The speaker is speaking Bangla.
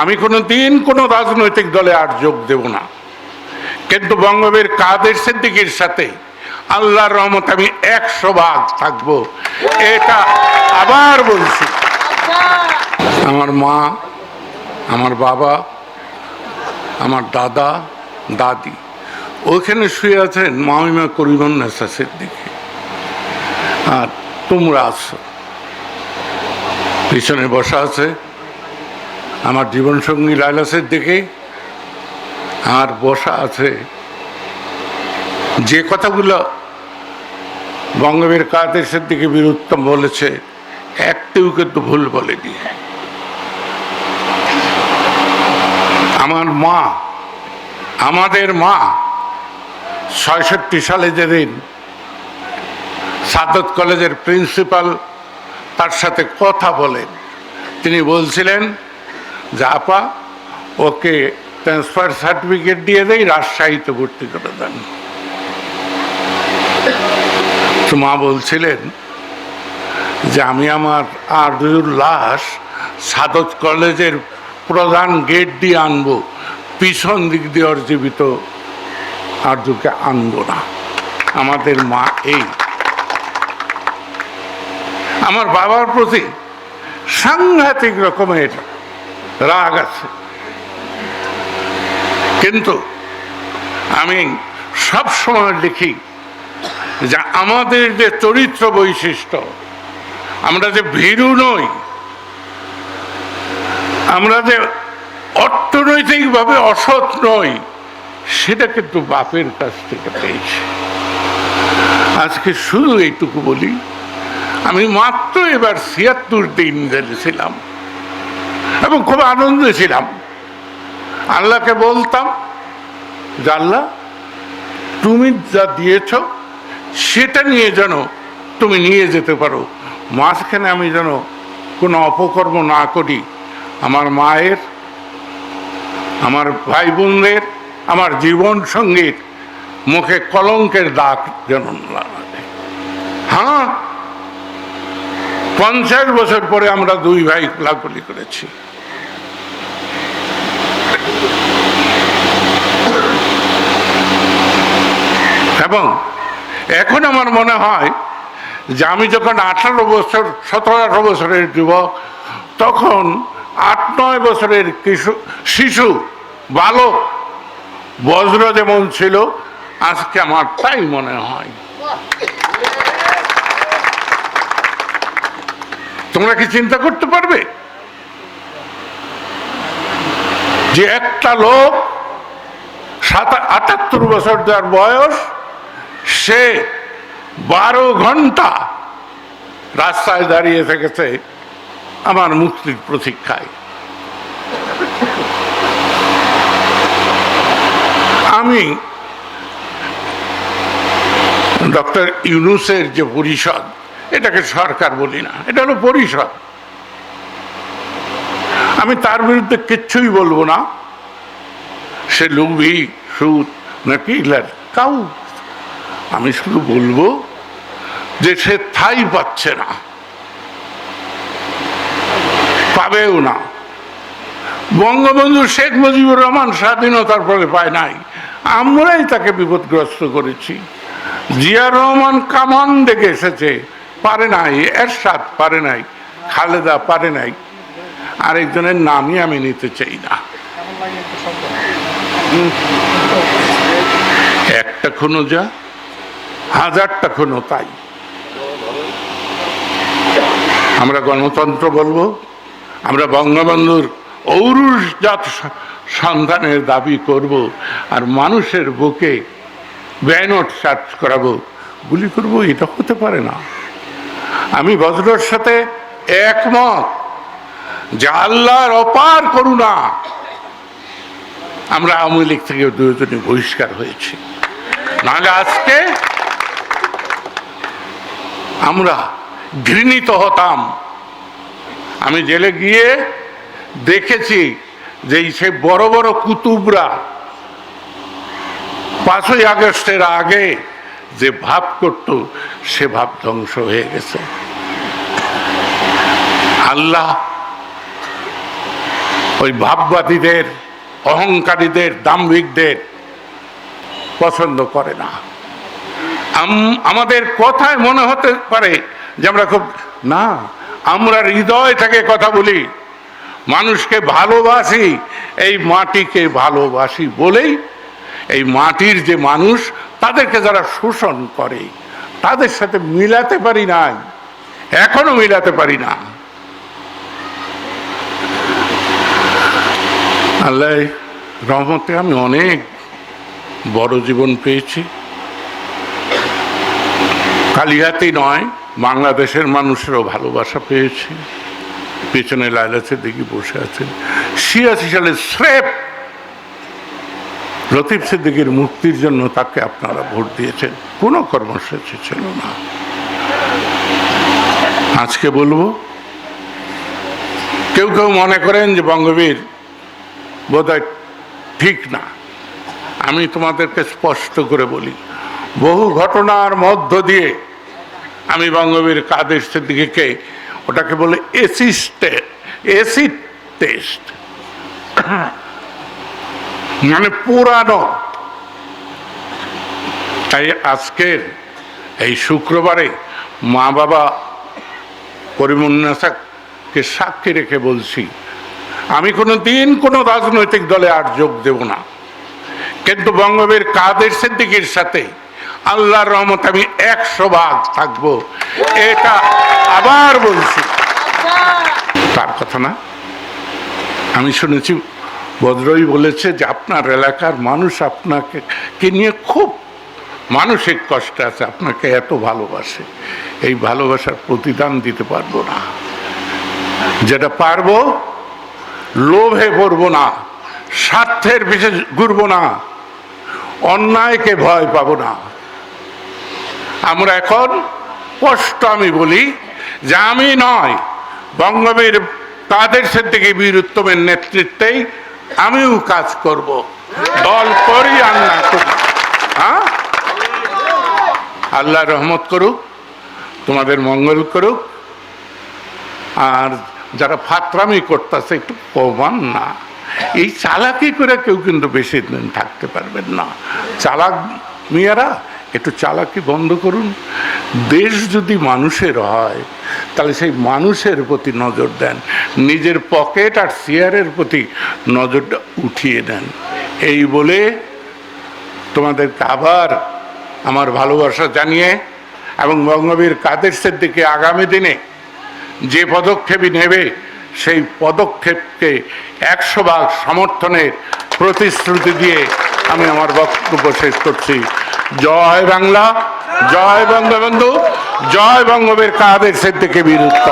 আমি কোনো দিন কোনো রাজনৈতিক দলে আর যোগ দেব না। কিন্তু বঙ্গবীর কাদের সিদ্দিকির সাথে আল্লাহর রহমত আমি একশো ভাগ থাকব, এটা আবার বলছি। আমার মা, আমার বাবা, আমার দাদা, দাদি ওখানে শুয়ে আছেন মামিমা করিমন্নেসা সিদ্দিকি। আর তোমরা আছো। পিছনে বসা আছে। আমার জীবনসঙ্গী লাইলাসের দিকে আর বসা আছে। যে কথাগুলো বঙ্গবীর কাদেশের দিকে বীরুত্তম বলেছে, একটিও কিন্তু ভুল বলেনি। আমার মা, আমাদের মা ছয়ষট্টি সালে যেদিন সাদত কলেজের প্রিন্সিপাল তার সাথে কথা বলেন, তিনি বলছিলেন আপা ওকে ট্রান্সফার সার্টিফিকেট দিয়ে দেয় রাজশাহীতে ভর্তি করে দেন। মা বলছিলেন যে, আমি আমার আরজুর লাশ সাদত কলেজের প্রধান গেট দিয়ে আনব। পিছন দিক দিয়ে ওর জীবিত আরজুকে আনব না। আমাদের মা এই। আমার বাবার প্রতি সাংঘাতিক রকমের রাগ আছে। কিন্তু আমি সব সময় লিখি যে আমাদের যে চরিত্র বৈশিষ্ট্য, আমরা যে ভীরু নই, আমরা যে অর্থনৈতিকভাবে অসৎ নই, সেটা কিন্তু বাপের কাছ থেকে পেয়েছি। আজকে শুধু এইটুকু বলি, আমি মাত্র এবার ছিয়াত্তর দিন জেলেছিলাম। এবং খুব আনন্দে ছিলাম। আল্লাহকে বলতাম যে আল্লাহ তুমি যা দিয়েছ, সেটা নিয়ে যেন তুমি নিয়ে যেতে পারো। মাঝখানে আমি যেন কোনো অপকর্ম না করি। আমার মায়ের, আমার ভাই বোনদের আমার জীবন সঙ্গীর মুখে কলঙ্কের দাগ যেন হ্যাঁ পঞ্চাশ বছর পরে আমরা দুই ভাই কোলাকুলি করেছি। এবং এখন আমার মনে হয় যে আমি যখন আঠারো বছর, সতেরো আঠারো বছরের যুবক, তখন আট, নয় বছরের কিশু, শিশু, বালক বজ্র যেমন ছিল। আজকে আমার তাই মনে হয়। তোমরা কি চিন্তা করতে পারবে? যে একটা লোক সাত, আটাত্তর বছর যার বয়স সে বারো ঘণ্টা রাস্তায় দাঁড়িয়ে থেকেছে আমার মুক্তির প্রতীক্ষায়। আমি ডক্টর ইউনুসের যে পরিষদ, এটাকে সরকার বলি না, এটা হলো পরিষদ। আমি তার বিরুদ্ধে কিচ্ছুই বলব না। সে লুবি সুদ নাকি কাউ আমি শুধু বলব যে সে ঠাই পাচ্ছে না। পাবেও না। বঙ্গবন্ধু শেখ মুজিবুর রহমান স্বাধীনতার ফলে পায় নাই। আমরাই তাকে বিপদগ্রস্ত করেছি। জিয়া রহমান কামান দেখে এসেছে, পারে নাই, এরশাদ পারে নাই, খালেদা পারে নাই। আরেকজনের নামই আমি নিতে চাই না। একটা খুনো যা হাজারটা খুনো তাই। আমরা গণতন্ত্র বলব, আমরা বঙ্গবন্ধুর ঔরুষ জাত সন্ধানের দাবি করব আর মানুষের বুকে ব্যানট সার্চ করাবো। গুলি করব, এটা হতে পারে না। আমি বজ্রর সাথে একমত যে আল্লাহর অপার করুণা। আমরা আওয়ামী লীগ থেকে দুজনে বহিষ্কার হয়েছি। নাহলে আজকে আমরা ঘৃণিত হতাম। আমি জেলে গিয়ে দেখেছি যে এই সে বড় বড় কুতুবরা পাঁচই আগস্টের আগে যে ভাব করত, সে ভাব ধ্বংস হয়ে গেছে। আল্লাহ ওই ভাববাদীদের, অহংকারীদের, দাম্ভিকদের পছন্দ করে না। আমাদের কথায় মনে হতে পারে যে আমরা খুব, না, আমরা হৃদয় থেকে কথা বলি। মানুষকে ভালোবাসি, এই মাটিকে ভালোবাসি বলেই এই মাটির যে মানুষ, তাদেরকে যারা শোষণ করে, তাদের সাথে মিলাতে পারি না এখনও মিলাতে পারি না। আল্লাহ, রহমতে আমি অনেক বড় জীবন পেয়েছি। কালিহাতি নয়, বাংলাদেশের মানুষেরও ভালোবাসা পেয়েছি। পেছনে লাইলাচের দিকে বসে আছেন ছিয়াশি সালে স্রেফ লতিফ সিদ্দিকের মুক্তির জন্য তাকে আপনারা ভোট দিয়েছেন। কোনো কর্মসূচি ছিল না। আজকে বলব, কেউ কেউ মনে করেন যে বঙ্গবীর বোধহয় ঠিক না। আমি তোমাদেরকে স্পষ্ট করে বলি বহু ঘটনার মধ্য দিয়ে আমি বঙ্গবীর কাদের সিদ্দিকিকে ওটাকে বলে এসিস্টে এসিড টেস্ট। মানে পুরানো। তাই আজকের এই শুক্রবারে মা বাবা করিমুন্নাসাকে সাক্ষী রেখে বলছি, আমি কোনো দিন কোনো রাজনৈতিক দলে আর যোগ দেব না। কিন্তু বঙ্গবীর কাদের সিদ্দিকির সাথে আল্লাহর রহমত আমি একশো ভাগ থাকব। এটা আবার বলছি। তার কথা না। আমি শুনেছি, বদ্রই বলেছে যে আপনার এলাকার মানুষ আপনাকে, কে নিয়ে খুব মানসিক কষ্ট আছে, আপনাকে এত ভালোবাসে। এই ভালোবাসার প্রতিদান দিতে পারব না। যেটা পারব, লোভে পড়ব না, স্বার্থের বিশেষ ঘুরবো না, অন্যায়কে ভয় পাবো না। আমরা এখন স্পষ্ট আমি বলি যে আমি নয়, বঙ্গবীর কাদের সিদ্দিকী বীর উত্তমের নেতৃত্বেই আমিও কাজ করব। দল করি আর না করি হ্যাঁ? আল্লাহ রহমত করুক, তোমাদের মঙ্গল করুক। আর যারা ফাতরামি করতেছে, একটু কমান না। এই চালাকি করে কেউ কিন্তু বেশি দিন থাকতে পারবেন না। চালাক মেয়েরা একটু চালাকি বন্ধ করুন। দেশ যদি মানুষের হয়, তাহলে সেই মানুষের প্রতি নজর দেন। নিজের পকেট আর চেয়ারের প্রতি নজরটা উঠিয়ে দেন। এই বলে তোমাদেরকে আবার আমার ভালোবাসা জানিয়ে এবং বঙ্গবীর কাদের দিকে আগামী দিনে যে পদক্ষেপই নেবে, সেই পদক্ষেপকে একশো ভাগ সমর্থনের প্রতিশ্রুতি দিয়ে আমি আমার বক্তব্য শেষ করছি। জয় বাংলা জয় বঙ্গবন্ধু জয় বঙ্গবীর কাদের সিদ্দিকে বিরুদ্ধ